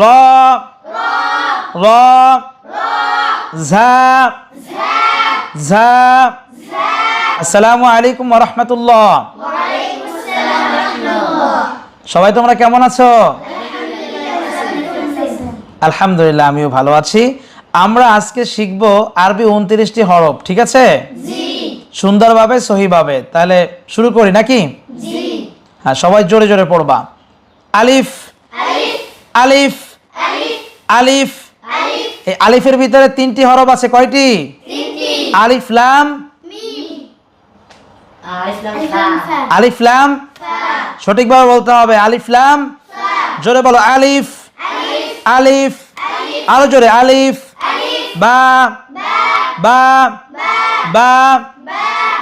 র র ঝা ঝা আসসালামু আলাইকুম রহমতুল্লাহ সবাই তোমরা কেমন আছো? আলহামদুলিল্লাহ আমিও ভালো আছি। আমরা আজকে শিখব আরবি উনত্রিশটি হরফ ঠিক আছে? সুন্দরভাবে সহিভাবে। তাহলে শুরু করি নাকি? হ্যাঁ সবাই জোরে জোরে পড়বা। আলিফ। আলিফ। আলিফ। এই আলিফের ভিতরে তিনটি হরফ আছে কয়টি? আলিফ লাম। আলিফ লাম। সঠিকভাবে বলতে হবে আলিফ লাম। জোরে বলো আলিফ। আলিফ। আরও জোরে আলিফ। বা। বা। বা।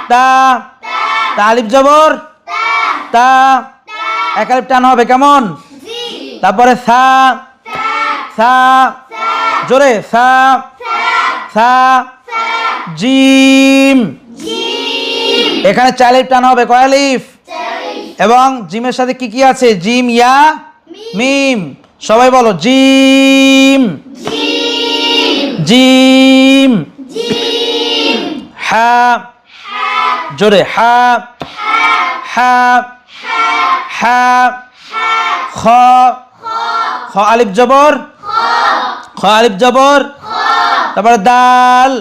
তা। তা আলিফ জবর। তা। এক আলিফ টান হবে কেমন? তারপরে সা সা, জোরে সা সা, জিম। এখানে চার আলিফ টান হবে, কয় আলিফ? এবং জিমের সাথে কি কি আছে? Jim, yeah, Mim. সবাই বলো, জিম। জিম। হা। জোরে হা। হা। হা। খ। খ, আলিফ জবর। খ আলিফ জবর? তারপরে দাল।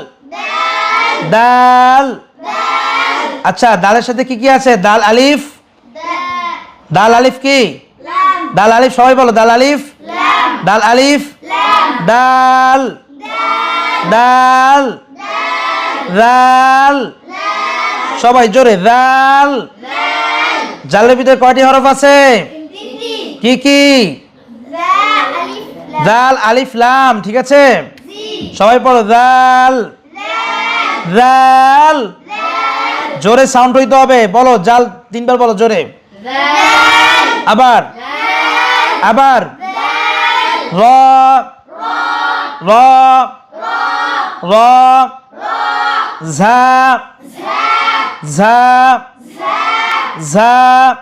দাল। আচ্ছা দালের সাথে কি কি আছে? দাল আলিফ। দাল আলিফ কি? দাল আলিফ, সবাই বলো, দাল আলিফ। দাল আলিফ। দাল। দাল। দাল সবাই জোরে দাল জালের ভিতরে কয়টি হরফ আছে? কি কি? দাল, আলিফ, লাম, ঠিক আছে? সবাই পড়ো, দাল। দাল। জোরে সাউন্ড হইতে হবে। বলো, জাল তিনবার বলো, জোরে। আবার। আবার। র। র। র। ঝা। ঝা। ঝা।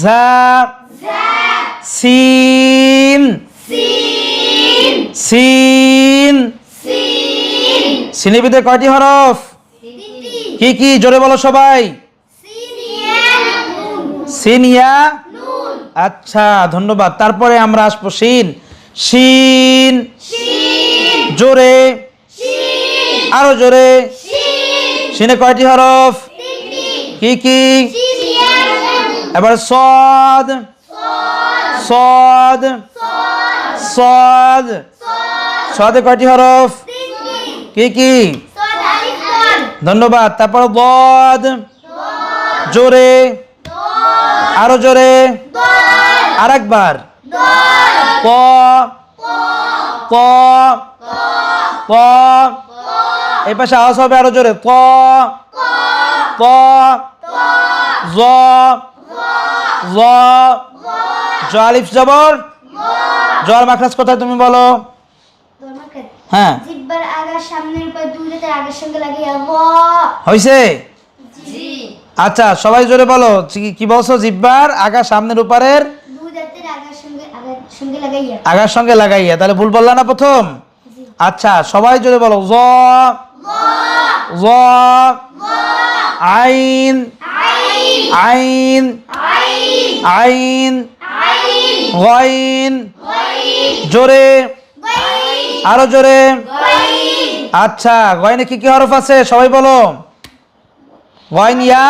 ঝা। সিন সিন সিনের ভিতরে কয়টি হরফ? কি কি? জোরে বলো সবাই। সিনিয়া আচ্ছা ধন্যবাদ। তারপরে আমরা আসব শিন। শিন। জোরে। আরও জোরে। শিনে। কয়টি হরফ? কি কি? এবার সদ। সদ। সদ সদে কয়টি হরফ কি কি ধন্যবাদ তারপর বদ জোরে আরও জোরে আরেকবার প প প এই পাশে আওয়াজ হবে আরও জোরে ক জ জ জ আলিফ জবর জল মাখরাজ কোথায় তুমি বলো? হ্যাঁ। জিব্বার আগার সামনের উপর দুই দাঁতের আগের সঙ্গে লাগিয়ে ব হয়েছে আচ্ছা সবাই জোরে বলো কি- বলছো? জিব্বার আগা সামনের উপরের? আগের সঙ্গে লাগাইয়া। আগার সঙ্গে লাগাইয়া তাহলে ভুল বললা না প্রথম? আচ্ছা সবাই জোরে বলো জ। জ। আইন। আইন। আইন। গইন। জোরে। আরও জোরে। আচ্ছা গয়নে কি কি হরফ আছে? সবাই বলো। গয়নিয়া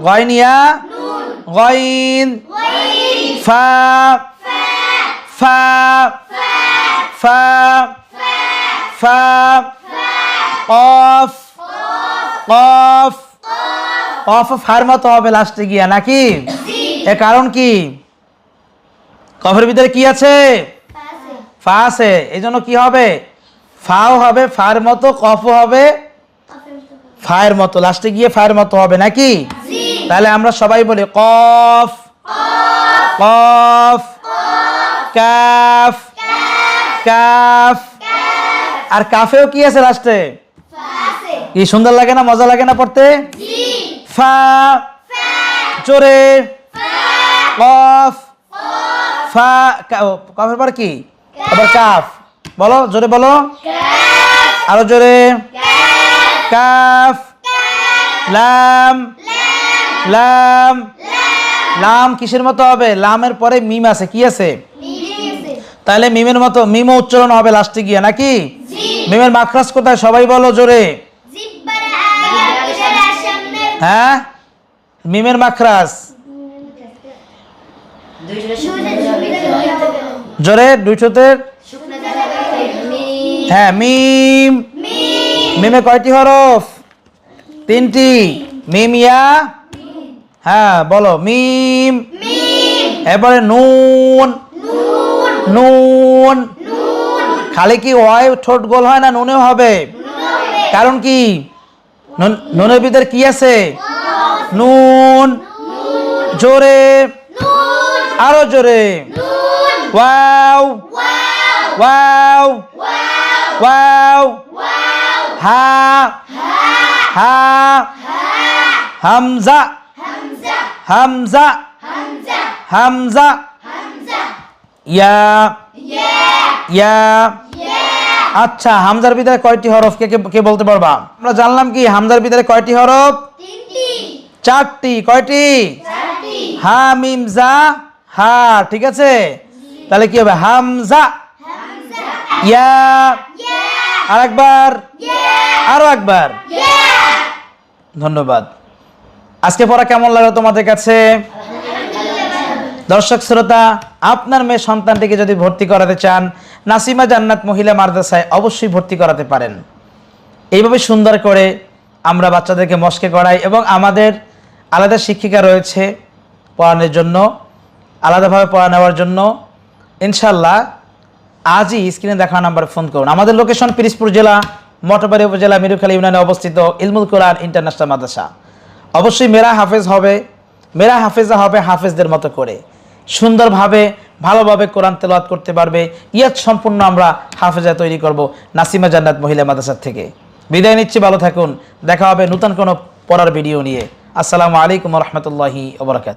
গয়নিয়া গইন ফা। ফা। ফা। ফা। অফ। অফ। অফ। ফার মতো হবে লাস্টে গিয়া নাকি? এর কারণ কি? কফের ভিতরে কি আছে? ফা আছে এই জন্য কি হবে? ফাও হবে ফার মতো কফও হবে। ফায়ের মতো লাস্টে গিয়ে ফায়ের মতো হবে নাকি? তাহলে আমরা সবাই বলি কফ। কফ। কাফ। কাফ। আর কাফেও কি আছে লাস্টে? কি সুন্দর লাগে না মজা লাগে না পড়তে? ফা। জোরে। কফ। কফের পর কি? আবার কাফ। বলো, জোরে বলো। আরও জোরে। কাফ, লাম লাম লাম কিসের মতো হবে? লামের পরে মিম আছে, কি আছে? তাহলে মিমের মতো মিমও উচ্চারণ হবে লাস্টে গিয়ে, নাকি? মিমের মাখরাজ কোথায়? সবাই বলো জোরে। হ্যাঁ? মিমের মাখরাজ। জোরে দুইশোতে হ্যাঁ মিম। মিমে কয়টি হরফ? তিনটি। মিম, ইয়া। হ্যাঁ বলো, মিম। এরপরে নুন। নুন। খালি কি ওয়াই ঠোঁট গোল হয় না নুনেও হবে? কারণ কি? নুন- নুনের ভিতরে কি আছে? নুন। জোরে। আরও জোরে। ওয়াও ওয়াও ওয়াও হা হা হামজা হামজা হামজা ইয়া ইয়া আচ্ছা হামজার ভিতরে কয়টি হরফ? কে কে- বলতে পারবা? আমরা জানলাম কি হামজার ভিতরে কয়টি হরফ? চারটি। কয়টি? হা মিম জা হা ঠিক আছে? তাহলে কি হবে? হামজা। ইয়া। আরেকবার। আরও একবার। ধন্যবাদ। আজকে পড়া কেমন লাগল তোমাদের কাছে? দর্শক, শ্রোতা, আপনার মেয়ে সন্তানটিকে যদি ভর্তি করাতে চান, নাসিমা জান্নাত মহিলা মাদ্রাসায় অবশ্যই ভর্তি করাতে পারেন। এইভাবে সুন্দর করে আমরা বাচ্চাদেরকে মস্কে করাই এবং আমাদের আলাদা শিক্ষিকা রয়েছে পড়ানোর জন্য, আলাদাভাবে পড়া নেওয়ার জন্য। ইনশাল্লাহ আজই স্ক্রিনে দেখা নাম্বারে ফোন করুন। আমাদের লোকেশন পিরিসপুর জেলা, মঠবাড়ি উপজেলা, মিরুখালী ইউনিয়নে অবস্থিত ইলমুল কোরআন ইন্টারন্যাশনাল মাদ্রাসা। অবশ্যই মেরা হাফেজ হবে, মেরা হাফেজা হবে হাফেজদের মতো করে। সুন্দরভাবে, ভালোভাবে কোরআন তেলাওয়াত করতে পারবে। ইয়াত সম্পূর্ণ আমরা হাফেজা তৈরি করব নাসিমা জান্নাত মহিলা মাদ্রাসার থেকে। বিদায় নিচ্ছি, ভালো থাকুন। দেখা হবে নতুন কোনো পড়ার ভিডিও নিয়ে। আসসালামু আলাইকুম রহমতুল্লাহি ওবরাকাত